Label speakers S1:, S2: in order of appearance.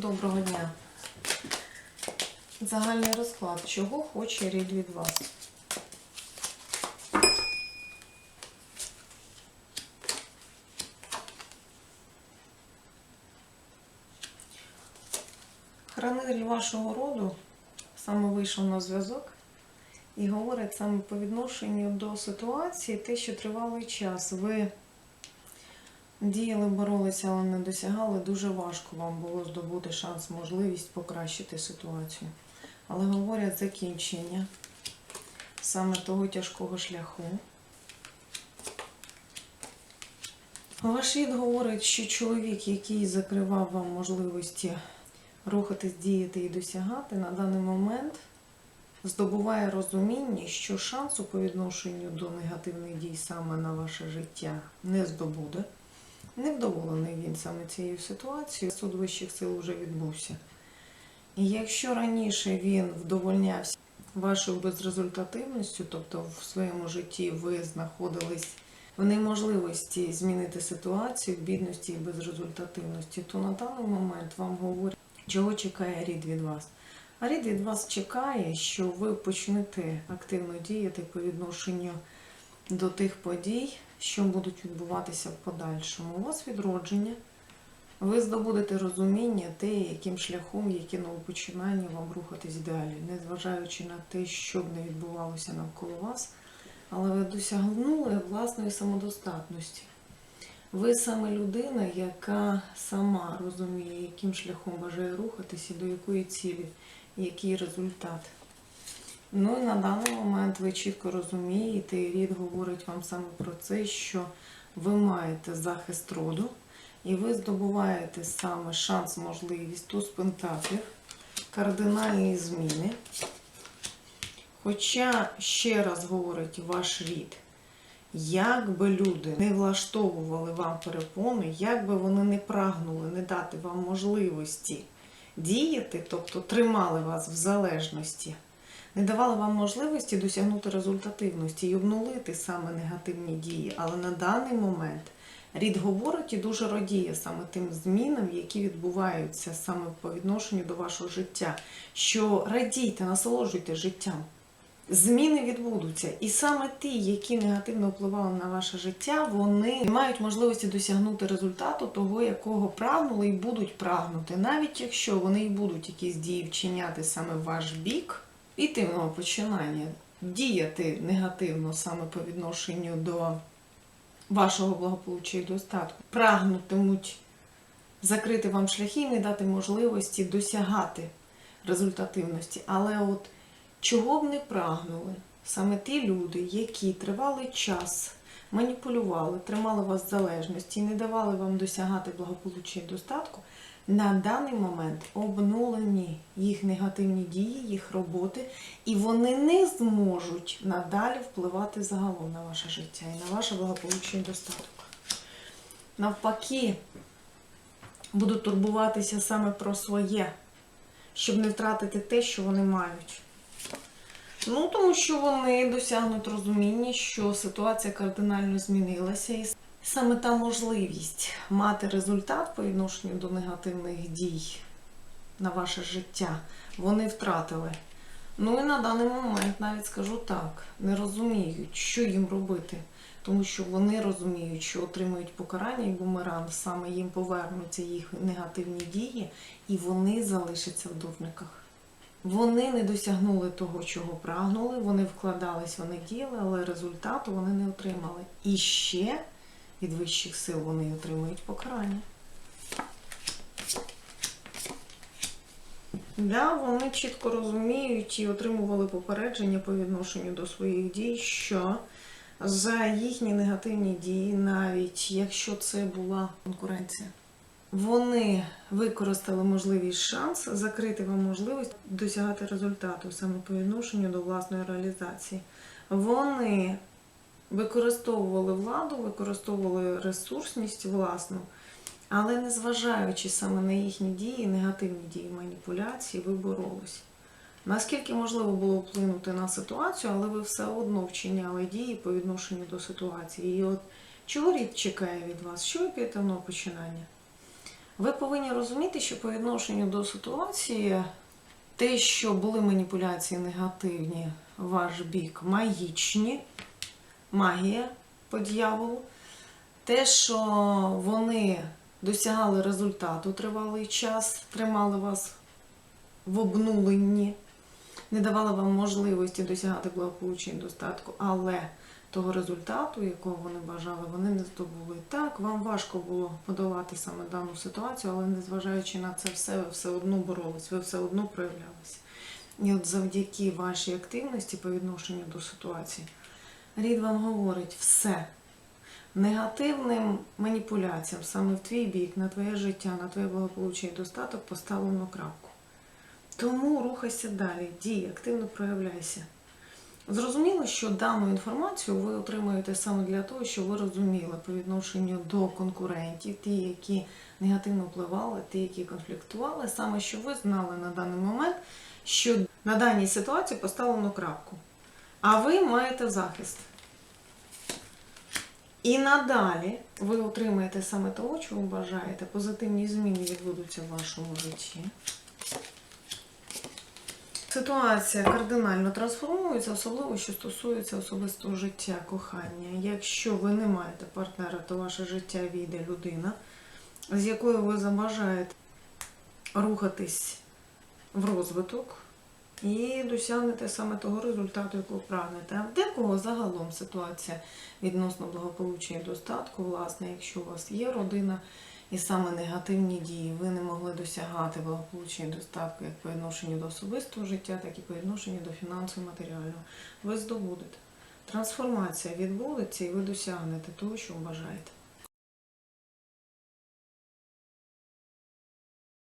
S1: Доброго дня. Загальний розклад. Чого хоче рід від вас? Хранитель вашого роду саме вийшов на зв'язок і говорить саме по відношенню до ситуації, те, що тривалий час. Ви Діяли, боролися, але не досягали. Дуже важко вам було здобути шанс, можливість покращити ситуацію. Але говорять закінчення саме того тяжкого шляху. Ваш рід говорить, що чоловік, який закривав вам можливості рухатись, діяти і досягати, на даний момент здобуває розуміння, що шансу по відношенню до негативних дій саме на ваше життя не здобуде. Невдоволений він саме цією ситуацією. Суд вищих сил вже відбувся. І якщо раніше він вдовольнявся вашою безрезультативністю, тобто в своєму житті ви знаходились в неможливості змінити ситуацію, в бідності і безрезультативності, то на даний момент вам говорять, чого чекає рід від вас. А рід від вас чекає, що ви почнете активно діяти по відношенню до тих подій, що будуть відбуватися в подальшому. У вас відродження, ви здобудете розуміння, те, яким шляхом, які новопочинання вам рухатись далі, незважаючи на те, що б не відбувалося навколо вас, але ви досягнули власної самодостатності. Ви саме людина, яка сама розуміє, яким шляхом бажає рухатись і до якої цілі, який результат. Ну і на даний момент ви чітко розумієте, і рід говорить вам саме про це, що ви маєте захист роду, і ви здобуваєте саме шанс, можливість туз пентаклів, кардинальні зміни. Хоча, ще раз говорить ваш рід, як би люди не влаштовували вам перепони, як би вони не прагнули не дати вам можливості діяти, тобто тримали вас в залежності не давали вам можливості досягнути результативності і обнулити саме негативні дії. Але на даний момент рід говорить і дуже радіє саме тим змінам, які відбуваються саме по відношенню до вашого життя. Що радійте, насолоджуйте життям. Зміни відбудуться, і саме ті, які негативно впливали на ваше життя, вони мають можливості досягнути результату того, якого прагнули і будуть прагнути, навіть якщо вони і будуть якісь дії вчиняти саме ваш бік інтимного починання діяти негативно саме по відношенню до вашого благополуччя і достатку, прагнутимуть закрити вам шляхи і не дати можливості досягати результативності. Але от чого б не прагнули саме ті люди, які тривалий час маніпулювали, тримали вас в залежності і не давали вам досягати благополуччя і достатку, на даний момент обнулені їх негативні дії, їх роботи, і вони не зможуть надалі впливати загалом на ваше життя і на ваше благополуччя і достаток. Навпаки, будуть турбуватися саме про своє, щоб не втратити те, що вони мають. Ну, тому що вони досягнуть розуміння, що ситуація кардинально змінилася. Саме та можливість мати результат по відношенню до негативних дій на ваше життя, вони втратили. Ну і на даний момент навіть скажу так, не розуміють, що їм робити. Тому що вони розуміють, що отримують покарання і бумеранг, саме їм повернуться їх негативні дії, і вони залишаться в дурниках. Вони не досягнули того, чого прагнули, вони вкладались, вони діяли, але результату вони не отримали. І ще від вищих сил вони отримують покарання. Да, вони чітко розуміють і отримували попередження по відношенню до своїх дій, що за їхні негативні дії, навіть якщо це була конкуренція, вони використали можливість шанс закрити вам можливість досягати результату саме по відношенню до власної реалізації. Вони використовували владу, використовували ресурсність власну, але незважаючи саме на їхні дії, негативні дії маніпуляції, ви боролись. Наскільки можливо було вплинути на ситуацію, але ви все одно вчиняли дії по відношенню до ситуації. І от чого рід чекає від вас? Що ви п'єте починання? Ви повинні розуміти, що по відношенню до ситуації те, що були маніпуляції негативні ваш бік, магічні, магія по дьяволу, те, що вони досягали результату тривалий час, тримали вас в обнуленні, не давали вам можливості досягати благополуччя достатку, але того результату, якого вони бажали, вони не здобули. Так, вам важко було подолати саме дану ситуацію, але незважаючи на це все, ви все одно боролись, ви все одно проявлялися. І от завдяки вашій активності по відношенню до ситуації, рід вам говорить все. Негативним маніпуляціям саме в твій бік, на твоє життя, на твоє благополуччя і достаток поставлено крапку. Тому рухайся далі, дій, активно проявляйся. Зрозуміло, що дану інформацію ви отримуєте саме для того, щоб ви розуміли по відношенню до конкурентів, ті, які негативно впливали, ті, які конфліктували, саме що ви знали на даний момент, що на даній ситуації поставлено крапку. А ви маєте захист. І надалі ви отримаєте саме того, чого бажаєте. Позитивні зміни відбудуться в вашому житті. Ситуація кардинально трансформується, особливо що стосується особистого життя, кохання. Якщо ви не маєте партнера, то ваше життя війде людина, з якою ви забажаєте рухатись в розвиток і досягнете саме того результату, якого прагнете. В декого загалом ситуація відносно благополуччя і достатку, власне, якщо у вас є родина, і саме негативні дії ви не могли досягати благополуччя і достатку як по відношенню до особистого життя, так і по відношенню до фінансового матеріального. Ви здобудете. Трансформація відбудеться і ви досягнете того, що бажаєте.